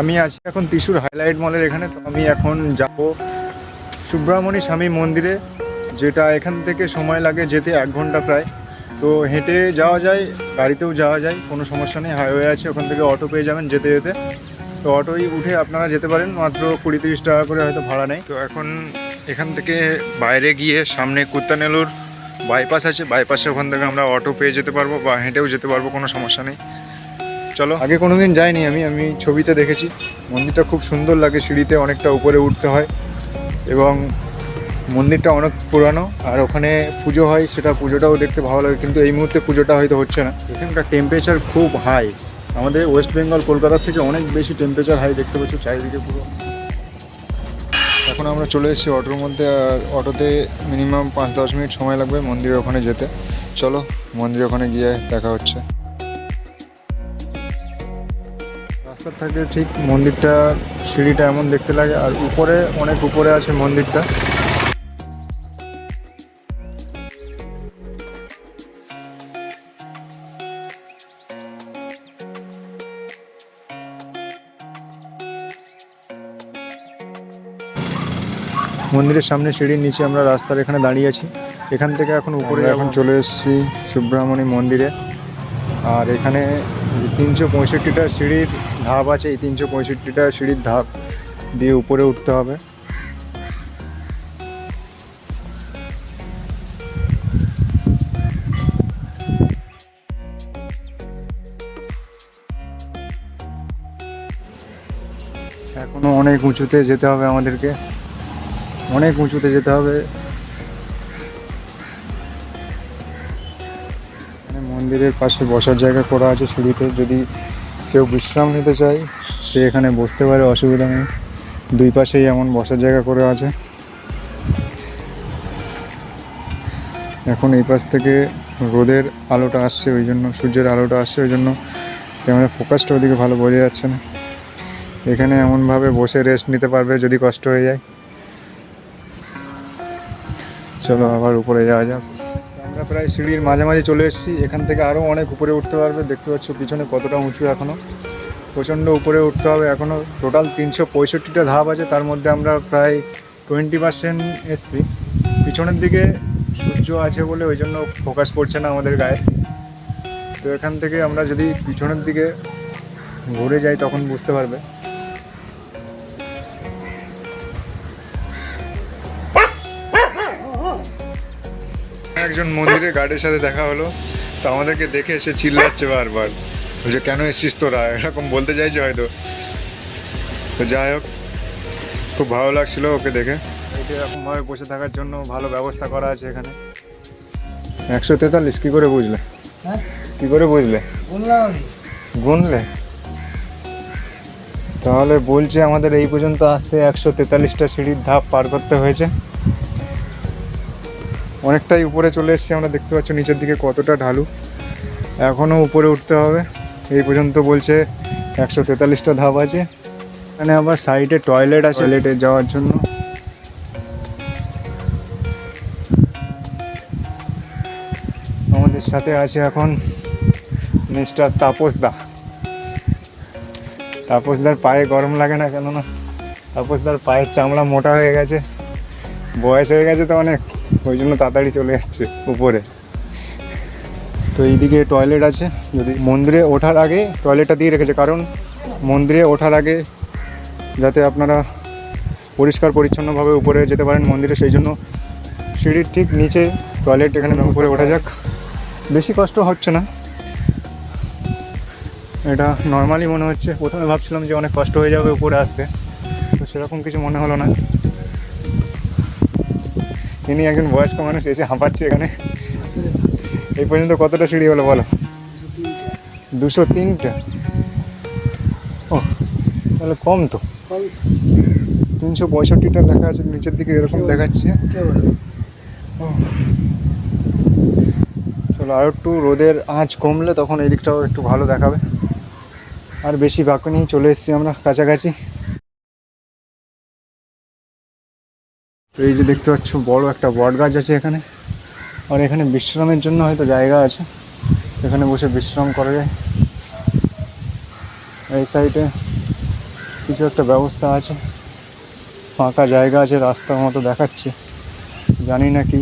আমি আছি এখন ত্রিশুর হাইলাইট মলের এখানে, তো আমি এখন যাব সুব্রহ্মণী স্বামী মন্দিরে, যেটা এখান থেকে সময় লাগে যেতে এক ঘণ্টা প্রায়। তো হেঁটে যাওয়া যায়, গাড়িতেও যাওয়া যায়, কোনো সমস্যা নেই হাইওয়ে আছে, ওখান থেকে অটো পেয়ে যাবেন যেতে যেতে। তো অটোই উঠে আপনারা যেতে পারেন, মাত্র কুড়ি তিরিশ টাকা করে হয়তো ভাড়া নেই। তো এখন এখান থেকে বাইরে গিয়ে সামনে কুত্তানেলুর বাইপাস আছে, বাইপাসে ওখান থেকে আমরা অটো পেয়ে যেতে পারব বা হেঁটেও যেতে পারব, কোনো সমস্যা নেই। চলো। আগে কোনোদিন যাইনি আমি আমি ছবিতে দেখেছি। মন্দিরটা খুব সুন্দর লাগে সিঁড়িতে অনেকটা উপরে উঠতে হয়। এবং মন্দিরটা অনেক পুরানো আর ওখানে পুজো হয় সেটা পুজোটাও দেখতে ভালো লাগে কিন্তু এই মুহূর্তে পুজোটা হয়তো হচ্ছে না। এখানকার টেম্পারেচার খুব হাই আমাদের ওয়েস্ট বেঙ্গল কলকাতার থেকে অনেক বেশি টেম্পারেচার হাই দেখতে পাচ্ছ চারিদিকে পুরো। এখন আমরা চলে এসেছি অটোর মধ্যে আর অটোতে মিনিমাম পাঁচ দশ মিনিট সময় লাগবে মন্দিরের ওখানে যেতে। চলো মন্দিরের ওখানে গিয়ে দেখা হচ্ছে। রাস্তার থেকে ঠিক মন্দিরটা সিঁড়িটা এমন দেখতে লাগে আর উপরে অনেক উপরে আছে মন্দিরটা। মন্দিরের সামনে সিঁড়ির নিচে আমরা রাস্তার এখানে দাঁড়িয়ে আছি। এখান থেকে এখন উপরে এখন চলে এসেছি সুব্রহ্মণী মন্দিরে। আর এখানে তিনশো পঁয়ষট্টিটা সিঁড়ির ধাপ আছে, এই তিনশো পঁয়ষট্টিটা সিঁড়ির ধাপ দিয়ে উপরে উঠতে হবে। এখনও অনেক উঁচুতে যেতে হবে আমাদেরকে। অনেক উঁচুতে যেতে হবে। মন্দিরের পাশে বসার জায়গা করা আছে সিঁড়িতে। যদি কেউ বিশ্রাম নিতে চায়, সে এখানে বসতে পারে, অসুবিধা নেই। দুই পাশেই এমন বসার জায়গা করে আছে। এখন এই পাশ থেকে রোদের আলোটা আসছে ওই জন্য, সূর্যের আলোটা আসছে ওই জন্য ক্যামেরা ফোকাসটা ওদিকে ভালো বোঝা যাচ্ছে না। এখানে এমনভাবে বসে রেস্ট নিতে পারবে যদি কষ্ট হয়ে যায়। চলো আবার উপরে যাওয়া যাক। আমরা প্রায় সিঁড়ির মাঝামাঝি চলে এসেছি। এখান থেকে আরও অনেক উপরে উঠতে পারবে। দেখতে পাচ্ছ পিছনে কতটা উঁচু এখনও প্রচণ্ড উপরে উঠতে হবে এখনও টোটাল তিনশো পঁয়ষট্টিটা ধাপ আছে। তার মধ্যে আমরা প্রায় টোয়েন্টি পার্সেন্ট এসছি। পিছনের দিকে সূর্য আছে বলে ওই জন্য ফোকাস পড়ছে না আমাদের গায়ে। তো এখান থেকে আমরা যদি পিছনের দিকে ঘুরে যাই তখন বুঝতে পারবে। একজন মন্দিরে গার্ডের সাথে দেখা হলো। তো আমাদেরকে দেখে এসে চিল্লাচ্ছে বারবার। বলছে কেন এসছিস তোরা? এরকম বলতে চাইছে হয়তো। তো যাই হোক খুব ভালো লাগছিল ওকে দেখে। এরকমভাবে বসে থাকার জন্য ভালো ব্যবস্থা করা আছে এখানে। একশো তেতাল্লিশ কী করে বুঝলে? হ্যাঁ? কী করে বুঝলে? গুনলে? তাহলে বলছে আমাদের এই পর্যন্ত আসতে একশো তেতাল্লিশটা সিঁড়ির ধাপ পার করতে হয়েছে। অনেকটাই উপরে চলে এসেছি আমরা, দেখতে পাচ্ছি নিচের দিকে কতটা ঢালু। এখনও উপরে উঠতে হবে। এই পর্যন্ত বলছে একশো তেতাল্লিশটা ধাপ আছে। এখানে আবার সাইডে টয়লেট আছে টয়লেটে যাওয়ার জন্য। আমাদের সাথে আছে এখন মিস্টার তাপস দা। তাপসদার পায়ে গরম লাগে না কেননা? তাপসদার পায়ের চামড়া মোটা হয়ে গেছে। বয়স হয়ে গেছে তো অনেক। ওই জন্য তাড়াতাড়ি চলে যাচ্ছে উপরে। তো এইদিকে টয়লেট আছে, যদি মন্দিরে ওঠার আগে টয়লেটটা দিয়ে রেখেছে, কারণ মন্দিরে ওঠার আগে যাতে আপনারা পরিষ্কার পরিচ্ছন্নভাবে উপরে যেতে পারেন মন্দিরে, সেই জন্য সিঁড়ির ঠিক নিচে টয়লেট এখানে উপরে ওঠা যাক। বেশি কষ্ট হচ্ছে না। এটা নর্মালি মনে হচ্ছে, প্রথমে ভাবছিলাম যে অনেক কষ্ট হয়ে যাবে উপরে আসতে, তো সেরকম কিছু মনে হলো না। ইনি একজন বয়স্ক মানুষ এসে হাঁপাচ্ছে এখানে। এই পর্যন্ত কতটা সিঁড়ি হলো বলো? দুশো তিনটা। ও, তাহলে কম তো। তিনশো পঁয়ষট্টিটা লেখা আছে, নিচের দিকে এরকম দেখাচ্ছে। ও। চলো আর একটু রোদের আঁচ কমলে তখন এই দিকটাও একটু ভালো দেখাবে। আর বেশি বাকি নেই, চলে এসেছি আমরা কাছাকাছি। তো এই যে দেখতে পাচ্ছ, বড় একটা বট গাছ আছে এখানে। আর এখানে বিশ্রামের জন্য হয়তো জায়গা আছে। এখানে বসে বিশ্রাম করা যায়। এই সাইডে কিছু একটা ব্যবস্থা আছে। ফাঁকা জায়গা আছে, রাস্তার মতো দেখাচ্ছে। জানি না কি।